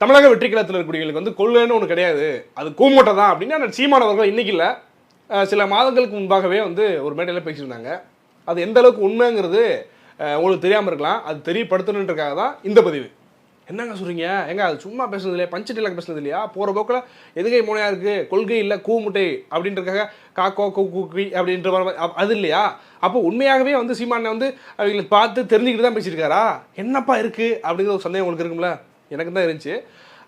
தமிழக வெற்றி கழகத்தில் இருக்கக்கூடியவங்களுக்கு வந்து கொள்கைன்னு ஒன்று கிடையாது. அது கூமோட்டை தான் அப்படின்னு சீமானவர்கள் இன்னைக்கு இல்லை. சில மாதங்களுக்கு முன்பாகவே வந்து ஒரு மேடையில் பேசியிருந்தாங்க. அது எந்த அளவுக்கு உண்மைங்கிறது உங்களுக்கு தெரியாமல் இருக்கலாம். அது தெரியப்படுத்தணுன்றக்காக தான் இந்த பதிவு. என்னங்க சொல்கிறீங்க ஏங்க அது சும்மா பேசுனது இல்லையா? பஞ்சு டெலாக் பேசுனது இல்லையா? போகிற போக்கில் எதுகை மூனையாக இருக்குது கொள்கை இல்லை கூமுட்டை அப்படின்றக்காக காக்கோ கூ கூக்கி அப்படின்ற மாதிரி அது இல்லையா? அப்போ உண்மையாகவே வந்து சீமானை வந்து அவங்களை பார்த்து தெரிஞ்சுக்கிட்டு தான் பேசியிருக்காரா? என்னப்பா இருக்குது அப்படிங்கிற ஒரு சந்தேகம் உங்களுக்கு இருக்கும்ல? எனக்கு தான் இருந்துச்சு.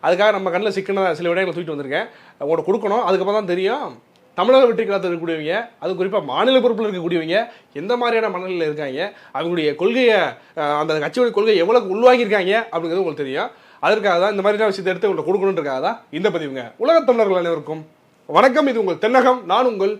அதுக்காக நம்ம கண்ணில் சிக்கன சில விடயங்களை தூக்கிட்டு வந்திருக்கேன். உங்களோட கொடுக்கணும். அதுக்கப்புறம் தான் தெரியும். தமிழக வெற்றி காலத்தில் இருக்கக்கூடியவங்க அது குறிப்பாக மாநில பொறுப்பில் இருக்கக்கூடியவங்க எந்த மாதிரியான மனநிலையில் இருக்காங்க அவங்களுடைய கொள்கையை அந்த கட்சியுடைய கொள்கையை எவ்வளோ உள்வாங்கியிருக்காங்க அப்படிங்கிறது உங்களுக்கு தெரியும். அதற்காக தான் இந்த மாதிரியான விஷயத்தை எடுத்து உங்கள்கிட்ட கொடுக்கணுன்றக்காக தான் இந்த பதிவுங்க. உலகத் தமிழர்கள் அனைவருக்கும் வணக்கம். இது உங்கள் தென்னகம். நான் உங்கள்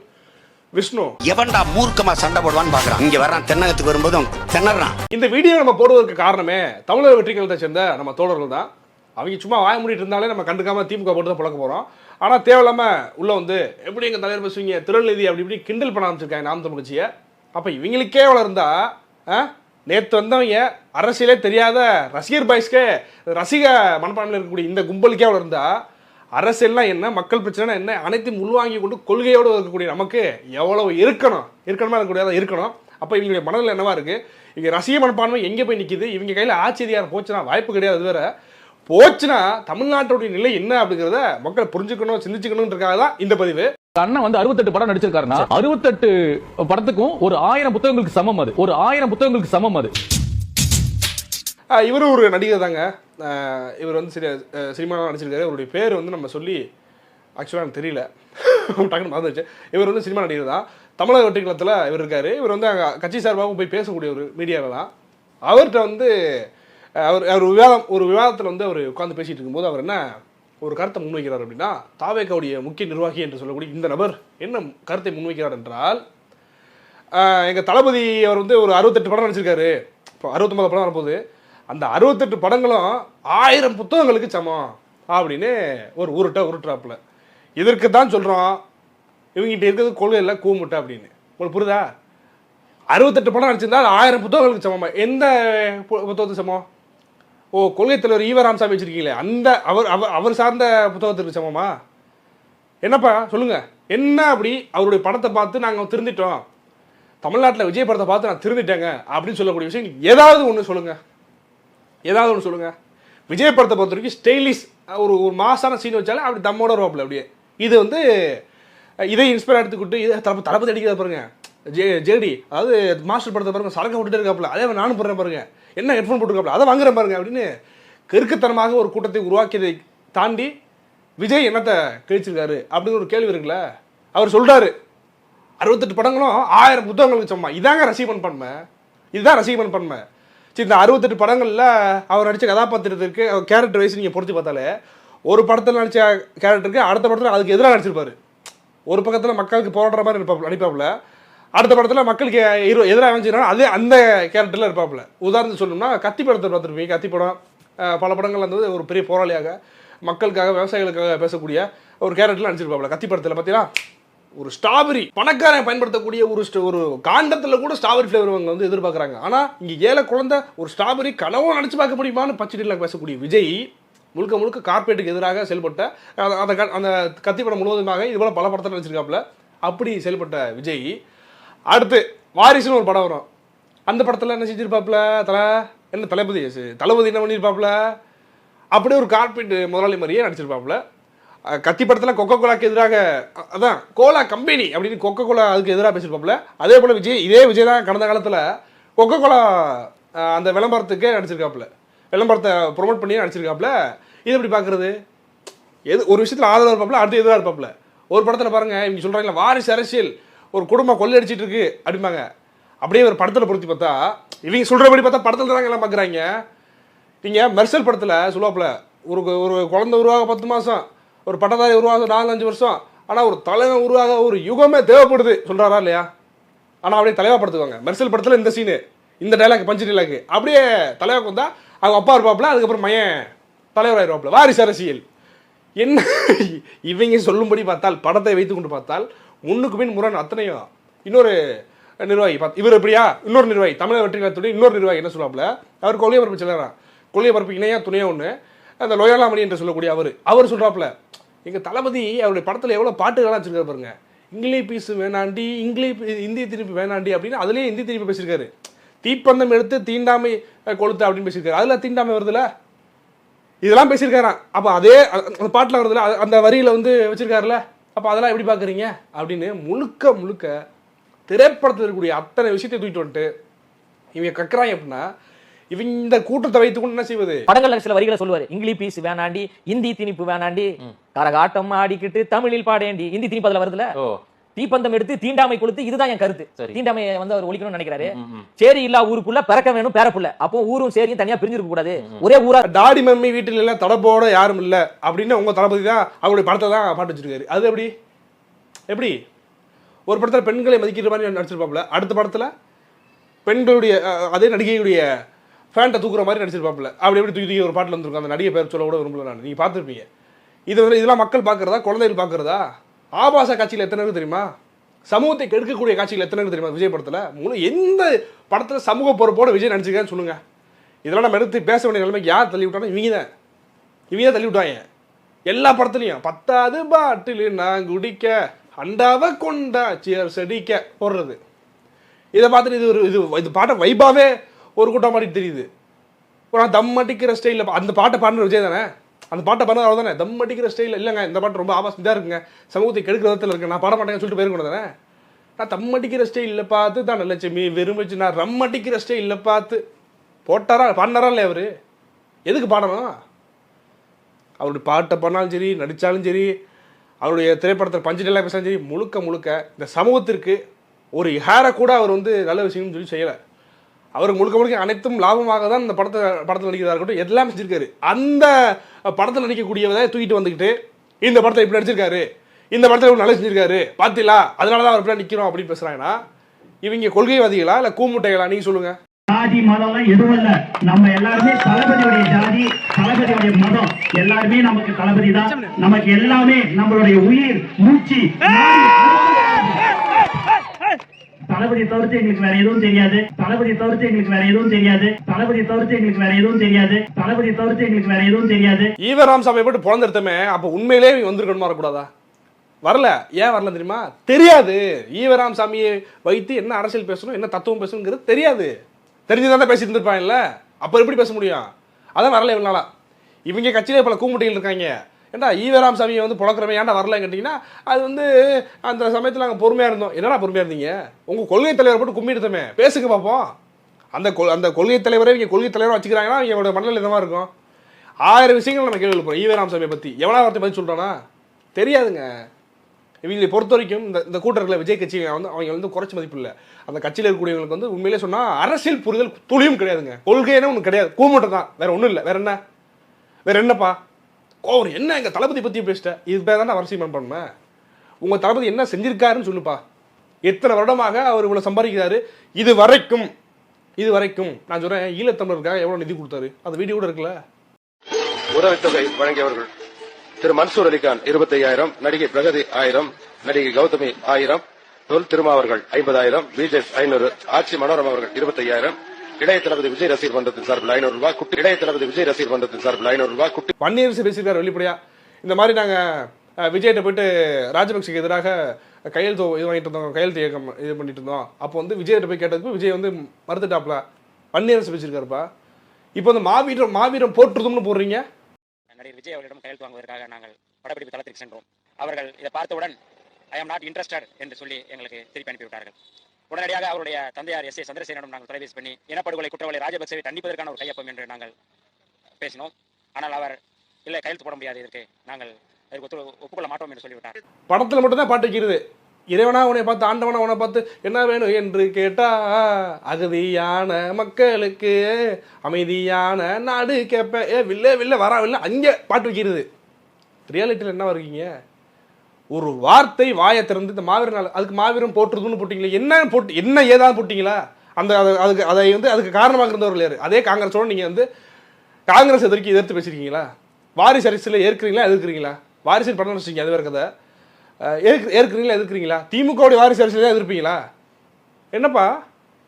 விஷ்ணு. எவன்டா மூர்க்கமா சண்டை போடுவான்னு பாக்குறான். இங்க வர்றான் தென்னகத்துக்கு வரும்போதும் திணறான். இந்த வீடியோ நம்ம போடுவதற்கு காரணமே தமிழக வெற்றி கழகத்தை சேர்ந்த நம்ம தோழர்கள் தான். அவங்க சும்மா வாய மூடிட்டு இருந்தாலே நம்ம கண்டுக்காம திமுக போட்டு தான் பழக்க போறோம். ஆனா தேவையில்லாம உள்ள வந்து எப்படி எங்க தலைவர் பேசுவீங்க திருநெல்வேலி அப்படி இப்படி கிண்டல் பண்ண ஆரம்பிச்சிருக்காங்க நாம் தமிழ் கட்சியை. அப்ப இவங்களுக்கே அவ்வளோ இருந்தா? நேத்து வந்தவங்க அரசியலே தெரியாத ரசிகர் பாய்ஸ்க்கே ரசிக மனப்பான்மையில் இருக்கக்கூடிய இந்த கும்பலுக்கே அவ்வளோ இருந்தா அரசியல்னா என்ன மக்கள் பிரச்சனை என்ன அனைத்தையும் உள்வாங்கி கொண்டு கொள்கையோடு இருக்கக்கூடிய நமக்கு எவ்வளவு இருக்கணும் இருக்கணுமா இருக்கக்கூடியதா இருக்கணும். அப்போ இவங்களுடைய மனதில் என்னவா இருக்குது இங்கே ரசிக மனப்பான்மை எங்கே போய் நிற்கிது இவங்க கையில் ஆட்சி அதிகாரம் போச்சுன்னா வாய்ப்பு கிடையாது வேற. போச்சுன்னா தமிழ்நாட்டுடைய நிலை என்ன அப்படிங்கிறத மக்கள் புரிஞ்சுக்கணும் சிந்திச்சுக்கணுன்றதுக்காக தான் இந்த பதிவு. அண்ணன் வந்து அறுபத்தெட்டு படம் நடிச்சிருக்காருன்னா அறுபத்தெட்டு படத்துக்கும் ஒரு ஆயிரம் புத்தகங்களுக்கு சமம் அது. ஒரு ஆயிரம் புத்தகங்களுக்கு சமம் அது. இவரும் ஒரு நடிகர் தாங்க. இவர் வந்து சரி சினிமாவில் நடிச்சிருக்காரு. அவருடைய பேர் வந்து நம்ம சொல்லி ஆக்சுவலாக எனக்கு தெரியல. டக்குன்னு மறந்துச்சு இவர் வந்து சினிமா நடிகர் தான். தமிழக வெற்றிகளத்தில் இவர் இருக்கார். இவர் வந்து அங்கே கட்சி சார்பாகவும் போய் பேசக்கூடிய ஒரு மீடியாவில் தான். அவர்கிட்ட வந்து அவர் அவர் விவாதம் ஒரு விவாதத்தில் வந்து அவர் உட்காந்து பேசிகிட்டு இருக்கும்போது அவர் என்ன ஒரு கருத்தை முன்வைக்கிறார் அப்படின்னா தாவேக்காவுடைய முக்கிய நிர்வாகி என்று சொல்லக்கூடிய இந்த நபர் என்ன கருத்தை முன்வைக்கிறார் என்றால் எங்கள் தளபதி அவர் வந்து ஒரு அறுபத்தெட்டு படம் நடிச்சிருக்காரு. இப்போ அறுபத்தொம்பது படம் வரப்போகுது. அந்த அறுபத்தெட்டு படங்களும் ஆயிரம் புத்தகங்களுக்கு சமம் அப்படின்னு ஒரு உருட்டை உருட்டுறாப்புல. இதற்கு தான் சொல்கிறோம் இவங்ககிட்ட இருக்கிறது கொள்கை இல்லை கூமுட்டை அப்படின்னு. உங்களுக்கு புரியுதா? அறுபத்தெட்டு படம் நடிச்சிருந்தா ஆயிரம் புத்தகங்களுக்கு சமமா? எந்த பு- புத்தகத்துக்கு சமம்? ஓ கொள்கை தலைவர் ஈவ ராமசாமி வச்சிருக்கீங்களே. அந்த அவர் அவர் அவர் சார்ந்த புத்தகத்திற்கு சமமா? என்னப்பா சொல்லுங்க. என்ன அப்படி அவருடைய படத்தை பார்த்து நாங்கள் திருந்திட்டோம்? தமிழ்நாட்டில் விஜய் படத்தை பார்த்து நான் திருந்திட்டேங்க அப்படின்னு சொல்லக்கூடிய விஷயம் ஏதாவது ஒன்று சொல்லுங்கள் ஏதாவது ஒன்று சொல்லுங்க. விஜய் படத்தை பொறுத்த வரைக்கும் ஸ்டைலிஷ் ஒரு ஒரு மாசான சீன் வச்சாலே அப்படி தம்மோட ரோப்பில் அப்படியே. இது வந்து இதை இன்ஸ்பயர் எடுத்துக்கிட்டு இதை தளபதி தளபதி அடிக்கிறத பாருங்க. ஜே ஜேடி அதாவது மாஸ்டர் படத்தை பாருங்க சரக்கு விட்டுட்டு இருக்காப்புல. அதே நானும் போடுறேன் பாருங்க. என்ன ஹெட்ஃபோன் போட்டுருக்காப்புல? அதை வாங்குறேன் பாருங்க அப்படின்னு கெருக்குத்தனமாக ஒரு கூட்டத்தை உருவாக்கியதை தாண்டி விஜய் என்னத்தை கழிச்சிருக்காரு அப்படின்னு ஒரு கேள்வி இருக்குல்ல? அவர் சொல்றாரு அறுபத்தெட்டு படங்களும் ஆயிரம் புத்தகங்களுக்கு சமமா? இதாங்க ரசிகன் பன்மை. இதுதான் ரசிகன் பன்மை. சரி இந்த அறுபத்தெட்டு படங்களில் அவர் நடித்த கதாபாத்திரத்திற்கு கேரக்டர் வைஸ் நீங்கள் பொறுத்து பார்த்தாலே ஒரு படத்தில் நடித்த கேரக்டருக்கு அடுத்த படத்தில் அதுக்கு எதிராக நடிச்சிருப்பார். ஒரு பக்கத்தில் மக்களுக்கு போராடுற மாதிரி இருப்பாப்புல நடிப்பாப்புல. அடுத்த படத்தில் மக்களுக்கு இரு எதிராக அமைஞ்சினா அதே அந்த கேரக்டரில் இருப்பாப்புல. உதாரணத்துக்கு சொல்லணும்னா கத்தி படத்தை பார்த்துருப்பீங்க. கத்தி படம் பல படங்கள் வந்து ஒரு பெரிய போராளியாக மக்களுக்காக விவசாயிகளுக்காக பேசக்கூடிய ஒரு கேரக்டரில் நடிச்சிருப்பாப்புல. கத்தி படத்தில் பார்த்தீங்கன்னா ஒரு ஸ்ட்ராபெரி. பணக்காரன் பயன்படுத்தக்கூடிய ஒரு ஒரு காண்டத்தில் கூட ஸ்ட்ராபெரி ஃப்ளேவர் அவங்க வந்து எதிர்பார்க்குறாங்க. ஆனால் இங்கே ஏழை குழந்தை ஒரு ஸ்ட்ராபெரி கனவும் நினச்சி பார்க்க முடியுமான்னு பச்சடியில் பேசக்கூடிய விஜய் முழுக்க முழுக்க கார்பரேட்டுக்கு எதிராக செயல்பட்ட அந்த- அந்த க- அந்த கத்தி படம் முழுவதுமாக இது போல் பல படத்தில் நடிச்சிருக்காப்புல அப்படி செயல்பட்ட விஜய். அடுத்து வாரிசுன்னு ஒரு படம் வரும். அந்த படத்தில் என்ன செஞ்சுருப்பாப்புல தலை என்ன தளபதி தளபதி என்ன பண்ணியிருப்பாப்புல அப்படியே ஒரு கார்பரேட் முதலாளி மாதிரியே நடிச்சிருப்பாப்புல கத்தி படத்தில் கொக்கோ கோலாக்கு எதிராக அதான் கோலா கம்பெனி அப்படின்னு கொக்கோ கோலா அதுக்கு எதிராக பேசியிருப்பாப்புல அதே போல் விஜய் இதே விஜய் தான் கடந்த காலத்தில் கொக்கோ கோலா அந்த விளம்பரத்துக்கே நடிச்சிருக்காப்புல. விளம்பரத்தை ப்ரொமோட் பண்ணி நடிச்சிருக்காப்புல. இது எப்படி பார்க்குறது எது ஒரு விஷயத்தில் ஆதரவு இருப்பாப்புல அடுத்து எதிராக இருப்பாப்புல. ஒரு படத்தில் பாருங்கள் இவங்க சொல்கிறாங்களா வாரிசு அரசியல் ஒரு குடும்பம் கொள்ளையடிச்சிட்டு இருக்கு அப்படிம்பாங்க. அப்படியே ஒரு படத்தில் பொருத்தி பார்த்தா இவங்க சொல்கிறபடி பார்த்தா படத்தில் தாங்க எல்லாம் பார்க்குறாங்க நீங்கள் மெர்சல் படத்தில் சொல்லுவாப்புல ஒரு ஒரு குழந்தை உருவாக பத்து மாதம் ஒரு பட்டதாரி உருவாக நாலு அஞ்சு வருஷம் ஆனால் ஒரு தலைவன் உருவாக ஒரு யுகமே தேவைப்படுது சொல்கிறாரா இல்லையா? ஆனால் அப்படியே தலைவா படுத்துவாங்க மெர்சல் படத்தில் இந்த சீனு இந்த டைலாக் பஞ்சு டைலாக் அப்படியே தலைவாக்கு வந்தா அவங்க அப்பா இருப்பாப்புல அதுக்கப்புறம் மையன் தலைவராயிருப்பாப்புல வாரிசு அரசியல். என்ன? இவங்க சொல்லும்படி பார்த்தால் படத்தை வைத்து கொண்டு பார்த்தால் முன்னுக்கு பின் முரண் அத்தனையும் இன்னொரு நிர்வாகி. பார்த்து இவர் எப்படியா? இன்னொரு நிர்வாகி. தமிழக வெற்றி காலத்துடைய இன்னொரு நிர்வாகி என்ன சொல்லுவாப்புல? அவர் கொள்கை பரப்பு செல்லறான் கொள்கை பரப்பு இணையா துணையா ஒன்று அந்த லோயாலாமணி என்று சொல்லக்கூடிய அவர். அவர் சொல்கிறாப்புல எங்கள் தளபதி அவருடைய படத்தில் எவ்வளோ பாட்டுகள்லாம் வச்சுருக்காரு பாருங்க. இங்கிலீஷ் பீஸ் வேணாண்டி இங்கிலீஷ் இந்திய திருப்பி வேணாண்டி அப்படின்னு அதுலேயே இந்தி திருப்பி பேசியிருக்காரு. தீப்பந்தம் எடுத்து தீண்டாமை கொளுத்து அப்படின்னு பேசியிருக்காரு. அதில் தீண்டாமை வருதுல? இதெல்லாம் பேசியிருக்காராம். அப்போ அதே அந்த பாட்டில் வருதுல? அந்த வரியில் வந்து வச்சுருக்காருல? அப்போ அதெல்லாம் எப்படி பார்க்குறீங்க அப்படின்னு முழுக்க முழுக்க திரைப்படத்தில் இருக்கக்கூடிய அத்தனை விஷயத்தை தூக்கிட்டு வந்துட்டு இவங்க கக்குறாங்க அப்படின்னா இவங்க இந்த கூட்டத்தை வைத்துக்கொண்டு என்ன செய்வது? படங்கள்ல சில வரிகளை சொல்லுவாரு. இங்கிலீஷ் பீஸ் வேணாண்டி இந்தி திணிப்பு வேணாண்டி கரகாட்டம் ஆடிக்கிட்டு தமிழில் பாடேண்டி. இந்தி திணிப்பு அதுல வருதுல? ஓ. தீப்பந்தம் எடுத்து தீண்டாமை கொடுத்து இதுதான் என் கருத்து. சரி. தீண்டாமையை வந்து அவர் ஒழிக்கணும்னு நினைக்கிறாரு. சேரி இல்லா ஊருக்குள்ள பிறக்க வேணும் பேரப்புள்ள. அப்போ ஊரும் சேரியும் தனியா பிரிஞ்சிருக்க கூடாது. ஒரே ஊரா டாடி மம்மி வீட்டில் இல்லை தடப்போட யாரும் இல்லை அப்படின்னு உங்க தளபதி தான் அவருடைய படத்தை தான் பாட்டு வச்சிருக்காரு. அது எப்படி? எப்படி? ஒரு படத்தில் பெண்களை மதிக்கிற மாதிரி நடிச்சிருப்பாப்புல. அடுத்த படத்தில் பெண்களுடைய அதே நடிகையுடைய ஃபேண்ட்டை தூக்குற மாதிரி நடிச்சிருப்பாப்புல. அப்படி எப்படி தூக்கி தூக்கி ஒரு பாட்டில் வந்திருக்கும். அந்த நடிகை பேர் சொல்ல கூட விரும்பல நான். நீங்கள் பார்த்துருப்பீங்க. இது வந்து இதெல்லாம் மக்கள் பார்க்குறதா? குழந்தைகள் பார்க்குறதா? ஆபாச காட்சிகள் எத்தனை பேர் தெரியுமா? சமூகத்தை கெடுக்கக்கூடிய காட்சிகள் எத்தனை பேர் தெரியுமா? விஜய் படத்தில்? முழு எந்த படத்தில் சமூக பொறுப்போட விஜய் நடிச்சிருக்கான்னு சொல்லுங்கள் இதெல்லாம் நம்ம எடுத்து பேச வேண்டிய நிலைமைக்கு யார் தள்ளி விட்டாலும் இவங்க தான். இவங்க தான் தள்ளி விட்டாங்க. எல்லா படத்துலையும் பத்தாவது பாட்டில் நான் குடிக்க அண்டாவை கொண்டா சியர் செடிக்க போடுறது. இதை பார்த்துட்டு இது ஒரு இது இது பாட்டை வைபாவே ஒரு கூட்டம் மாதிரி தெரியுது. ஒரு தம் அடிக்கிற ஸ்டைலில் அந்த பாட்டை பாடுற விஜய் தானே? அந்த பாட்டை பாடுறது அவர் தானே? தம் அடிக்கிற ஸ்டைல் இல்லைங்க இந்த பாட்டு ரொம்ப ஆபாசம் இதாக இருக்குங்க. சமூகத்தை கெடுக்கிற விதத்தில் இருக்கு. நான் பாட மாட்டேங்கன்னு சொல்லிட்டு போயிருக்கணும் தானே? நான் தம் அடிக்கிற ஸ்டைலில் பார்த்து தான் லட்சுமி வெறுமைச்சு நான் ரம் அடிக்கிற ஸ்டைலில் பார்த்து. போட்டாரா பாடினாரா இல்லையா அவர்? எதுக்கு பாடணும்? அவருடைய பாட்டை பண்ணாலும் சரி நடித்தாலும் சரி அவருடைய திரைப்படத்தில் பஞ்சு டெல்லாம் பேசினாலும் சரி முழுக்க முழுக்க இந்த சமூகத்திற்கு ஒரு ஹேரை கூட அவர் வந்து நல்ல விஷயம்னு சொல்லி செய்யலை. அவருக்கு முழுக்க முழுக்க அனைத்தும் லாபமாக தான் இந்த படத்தை படத்தில் நடிக்கிறதா இருக்கட்டும் எல்லாம் செஞ்சிருக்காரு. அந்த படத்தில் நடிக்கக்கூடியவதை தூக்கிட்டு வந்துக்கிட்டு இந்த படத்தை இப்படி நடிச்சிருக்காரு இந்த படத்தில் இவ்வளவு நல்லா செஞ்சிருக்காரு பார்த்தீங்களா அதனால தான் அவர் இப்படி நிற்கிறோம் அப்படின்னு பேசுகிறாங்கன்னா இவங்க கொள்கைவாதிகளா இல்லை கூமுட்டைகளா? நீங்கள் சொல்லுங்கள் ஜாதி மதம்லாம் எதுவும் இல்ல. நம்ம எல்லாருமே தளபதியுடைய ஜாதி தளபதியுடைய மதம். எல்லாருமே நமக்கு தளபதி தான். நமக்கு எல்லாமே நம்மளுடைய உயிர் மூச்சு. தளபதி தவிர்த்து எங்களுக்கு வேற எதுவும் தெரியாது. தளபதி தவிர்த்து எங்களுக்கு வேற எதுவும் தெரியாது. தளபதி தவிர்த்து எங்களுக்கு வேற எதுவும் தெரியாது. தளபதி தவிர்த்து எங்களுக்கு வேற எதுவும் தெரியாது. ஈவராம் சாமியை போட்டு பிறந்தெடுத்தமே அப்போ உண்மையிலே வந்திருக்கணுமா வரக்கூடாதா? வரல. ஏன் வரல தெரியுமா? தெரியாது. ஈவராம் சாமியை வைத்து என்ன அரசியல் பேசணும் என்ன தத்துவம் பேசணுங்கிறது தெரியாது. தெரிஞ்சுதான் பேசிட்டு இருந்திருப்பாங்கல்ல அப்போ எப்படி பேச முடியும்? அதான் வரல இவங்க நாளா இவங்க கட்சியிலே பல கூமுட்டைகள் இருக்காங்க. ஏன்டா ஈவராம் சாமியை வந்து புழக்கிறமே ஏன்டா வரலன்னு கேட்டிங்கன்னா அது வந்து அந்த சமயத்தில் நாங்கள் பொறுமையாக இருந்தோம். என்னடா பொறுமையாக இருந்தீங்க? உங்கள் கொள்கை தலைவர் போட்டு கும்பிடுத்தமே பேசுங்க பார்ப்போம் அந்த கொள் அந்த கொள்கை தலைவரை இவங்க கொள்கை தலைவராக வச்சுக்கிறாங்கன்னா இவங்களோட மண்டலில் இதமாக இருக்கும்? ஆயிரம் விஷயங்கள் நம்ம கேள்வி எழுப்புறோம் ஈவராம் சாமியை பற்றி எவ்வளோ வார்த்தை பதில் சொல்கிறானா தெரியாதுங்க. இவங்களை பொறுத்த வரைக்கும் இந்த இந்த கூட்டத்தில் விஜய் கட்சி வந்து அவங்க வந்து குறைச்சி மதிப்பு இல்லை. அந்த கட்சியில் இருக்கக்கூடியவங்களுக்கு வந்து உண்மையிலே சொன்னால் அரசியல் புரிதல் துளியும் கிடையாதுங்க. கொள்கைன்னு ஒன்று கிடையாது. கூமட்டம் தான் வேற ஒன்றும் இல்லை. வேற என்ன? வேற என்னப்பா? கோவர் என்ன எங்கள் தளபதி பற்றி பேசிட்டேன் இது பேர் தான் நான் அவசியம் பண்ணுவேன் உங்கள் தளபதி என்ன செஞ்சிருக்காருன்னு சொல்லுப்பா. எத்தனை வருடமாக அவர் இவ்வளோ சம்பாதிக்கிறாரு? இது வரைக்கும் இது வரைக்கும் நான் சொல்கிறேன் ஈழத்தமிழருக்காக எவ்வளோ நிதி கொடுத்தாரு? அந்த வீடியோ கூட இருக்குல்ல? உதவித்தொகை வழங்கியவர்கள் திரு மன்சூர் அலிகான் இருபத்தையாயிரம் நடிகை பிரகதி ஆயிரம் நடிகை கௌதமி ஆயிரம் தொல் திருமாவர்கள் ஐம்பதாயிரம் பிஜேஸ் ஐநூறு ஆட்சி மனோரம் அவர்கள் இருபத்தையாயிரம் இளைய தளபதி விஜய் ரசிகர் மன்றத்தின் சார்பில் ஐநூறு ரூபாய் குட்டி இளைய தளபதி விஜய் ரசிகர் மன்றத்தின் சார்பில் ஐநூறு ரூபாய் குட்டி வன்னியரசு பேசியிருக்காரு வெளிப்படையா? இந்த மாதிரி நாங்கள் விஜய்கிட்ட போயிட்டு ராஜபக்சேக்கு எதிராக கையெழுத்து இது வாங்கிட்டு இருந்தோம் கையெழுத்து இயக்கம் இது பண்ணிட்டு இருந்தோம். அப்போ வந்து விஜய்கிட்ட போய் கேட்டதுக்கு விஜய் வந்து மறுத்துட்டாப்ல. வன்னியரசு பேசியிருக்காருப்பா. இப்போ வந்து மாவீரம் மாவீரம் போற்றுதும்னு போடுறீங்க. நடிகர் விஜய் அவர்களிடம் கையெழுத்து வாங்குவதற்காக நாங்கள் படப்பிடிப்பு தளத்திற்கு சென்றோம். அவர்கள் இதை பார்த்தவுடன் ஐ அம் நாட் இன்ட்ரெஸ்டட் என்று சொல்லி எங்களுக்கு திருப்பி அனுப்பிவிட்டார்கள். உடனடியாக அவருடைய தந்தையார் எஸ் ஏ சந்திரசேனிடம் நாங்கள் தொலைபேசி பண்ணி இனப்படுகொலை குற்றவாளி ராஜபக்சேவை தண்டிப்பதற்கான ஒரு கையொப்பம் என்று நாங்கள் பேசினோம். ஆனால் அவர் இல்லை கையெழுத்து போட முடியாது இதற்கு நாங்கள் அதற்கு ஒத்து ஒப்புக்கொள்ள மாட்டோம் என்று சொல்லிவிட்டார். படத்தில் மட்டும்தான் பாட்டு வைக்கிறது இறைவனா உன்னை பார்த்து ஆண்டவனா உன்னை பார்த்து என்ன வேணும் என்று கேட்டா அகதியான மக்களுக்கு அமைதியான நாடு கேட்பேன். ஏ வில்ல வில்ல வரா வில்ல. அங்கே பாட்டு வைக்கிறது ரியாலிட்டியில் என்ன வருவீங்க ஒரு வார்த்தை வாயை திறந்து இந்த மாவீரன் நாள் அதுக்கு மாவீரம் போட்டுருதுன்னு போட்டிங்களே என்ன போட்டு என்ன ஏதாவது போட்டிங்களா? அந்த அதுக்கு அதை வந்து அதுக்கு காரணமாக இருந்தவர்கள் யாரு அதே காங்கிரஸோட நீங்கள் வந்து காங்கிரஸ் எதிர்க்கு எதிர்த்து பேசியிருக்கீங்களா வாரிசு அரசியல் ஏற்கிறீங்களா எதிர்க்கிறீங்களா? வாரிசு படம் வச்சிருக்கீங்க அது வேறு கதை. ஏற்க ஏற்கிறீங்களா எதிர்க்கிறீங்களா? திமுகவுடைய வாரிசு அரசியல் தான் எதிர்ப்பீங்களா? என்னப்பா?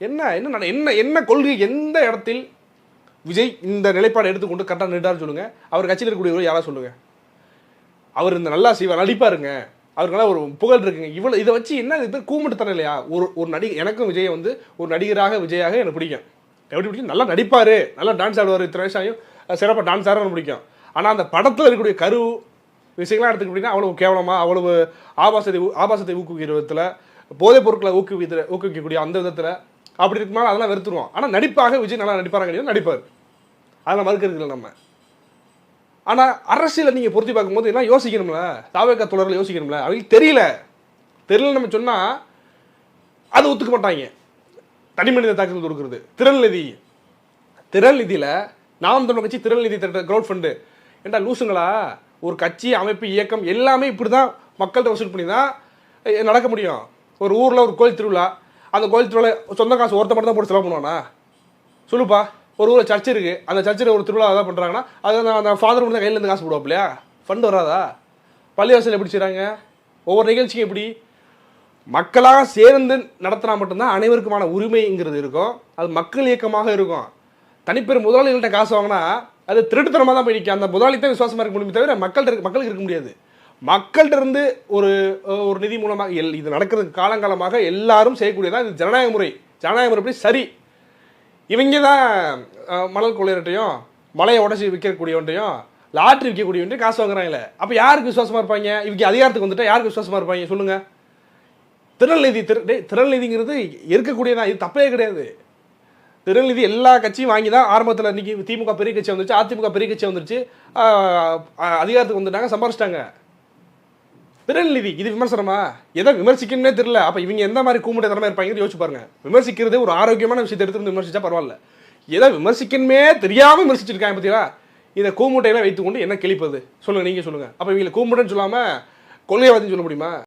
என்ன என்ன என்ன என்ன கொள்கை எந்த இடத்தில் விஜய் இந்த நிலைப்பாடு எடுத்துக்கொண்டு கரெக்டாக நின்றார் சொல்லுங்கள் அவர் கட்சியில் இருக்கக்கூடியவர் யாராவது சொல்லுங்கள் அவர் இந்த நல்லா செய்வார் நடிப்பாருங்க. அவருக்கெல்லாம் ஒரு புகழ் இருக்குங்க. இவ்வளோ இதை வச்சு என்ன இது? பேர் கூமிட்டு தர இல்லையா? ஒரு ஒரு நடிகை எனக்கும் விஜய் வந்து ஒரு நடிகராக விஜயாக எனக்கு பிடிக்கும். எப்படி பிடிக்கும்? நல்லா நடிப்பார். நல்லா டான்ஸ் ஆடுவார். இத்தனை வயசாயும் ஆகியும் சிறப்பாக டான்ஸ் ஆட எனக்கு பிடிக்கும். ஆனால் அந்த படத்தில் இருக்கக்கூடிய கரு விஷயங்கள்லாம் எடுத்துக்கிட்டிங்கன்னா அவ்வளவு கேவலமாக அவ்வளவு ஆபாசத்தை ஆபாசத்தை ஊக்குவிக்கிற விதத்தில் போதைப் பொருட்களை ஊக்குவிக்கிற ஊக்குவிக்கக்கூடிய அந்த விதத்தில் அப்படி இருக்குமா அதெல்லாம் வெறுத்துருவோம். ஆனால் நடிப்பாக விஜய் நல்லா நடிப்பாராங்க நடிப்பார். அதெல்லாம் மறுக்கிறது இல்லை நம்ம. ஆனால் அரசியலை நீங்கள் பொருத்தி பார்க்கும்போது என்ன யோசிக்கணும்ல? தாவேக்கா தொடரில் யோசிக்கணும்ல? அவங்களுக்கு தெரியல. தெரியல நம்ம சொன்னால் அது ஒத்துக்க மாட்டாங்க. தனி மனித தாக்குதல் கொடுக்குறது. திறன்நிதி திறன்நிதியில் நாம் தமிழ் கட்சி திறன்நிதி திட்ட க்ரௌட் ஃபண்டு ஏண்டா லூசுங்களா? ஒரு கட்சி அமைப்பு இயக்கம் எல்லாமே இப்படி தான் மக்கள்கிட்ட வசூல் பண்ணி தான் நடக்க முடியும். ஒரு ஊரில் ஒரு கோயில் திருவிழா அந்த கோயில் திருவிழா சொந்த காசு ஒருத்த மட்டும் தான் போட்டு செலவு பண்ணுவானா? சொல்லுப்பா. ஒரு ஊரில் சர்ச் இருக்கு. அந்த சர்ச்சில் ஒரு திருவிழா தான் பண்ணுறாங்கன்னா அதை அந்த- அந்த ஃபாதர் மட்டும் தான் கையிலேருந்து காசு காசு இல்லையா? ஃபண்ட் வராதா? பள்ளிவாசல் எப்படி செய்கிறாங்க ஒவ்வொரு நிகழ்ச்சியும் எப்படி? மக்களாக சேர்ந்து நடத்தினா மட்டும்தான் அனைவருக்குமான உரிமைங்கிறது இருக்கும். அது மக்கள் இயக்கமாக இருக்கும். தனிப்பெரும் முதலாளிகள்கிட்ட காசு வாங்கினா அது திருட்டுத்தனமாக தான் போய் நிற்கும் அந்த முதலாளித்தான் விசுவாசமாக இருக்க முடியுமே தவிர மக்கள்கிட்ட மக்களுக்கு இருக்க முடியாது. மக்கள்கிட்ட இருந்து ஒரு ஒரு நிதி மூலமாக எல் இது நடக்கிறதுக்கு காலங்காலமாக எல்லாரும் செய்யக்கூடியதான் இது ஜனநாயக முறை. ஜனநாயக முறைப்படி சரி இவங்க தான் மணல் கொள்ளையர்கிட்டையும் மலையை உடச்சி விற்கக்கூடியவன்ட்டையும் லாட்ரி விற்கக்கூடியவன்ட்டு காசு வாங்குறாங்களே. அப்போ யாருக்கு விசுவாசமாக இருப்பாங்க? இவங்க அதிகாரத்துக்கு வந்துட்டா யாருக்கு விசுவாசமாக இருப்பாங்க? சொல்லுங்கள் திருநெல்வேலி திரு டேய், இருக்கக்கூடியதான் இது தப்பே கிடையாது. திருநெல்வேலி எல்லா கட்சியும் வாங்கி தான் ஆரம்பத்தில் இன்றைக்கி திமுக பெரிய கட்சி வந்துருச்சு அதிமுக பெரிய கட்சி வந்துருச்சு. அதிகாரத்துக்கு வந்துட்டாங்க சம்பாரிச்சிட்டாங்க. திருநெல்வேலி இது விமர்சனமா? எதை விமர்சிக்கணும்னே தெரியல. அப்ப இவங்க எந்த மாதிரி கூமுட்டை தரமா இருப்பாங்க யோசிச்சு பாருங்க. விமர்சிக்கிறது ஒரு ஆரோக்கியமான விஷயத்தை எடுத்து விமர்சிச்சா பரவாயில்ல. எதை விமர்சிக்கணுமே தெரியாம விமர்சிச்சிருக்காங்க பார்த்தீங்களா இதை கூமுட்டையெல்லாம் வைத்துக்கொண்டு என்ன கிழிப்பது? சொல்லுங்க நீங்க சொல்லுங்க. அப்ப இவங்களை கூமுட்டைன்னு சொல்லாம கொள்கைவாதின்னு சொல்ல முடியுமா?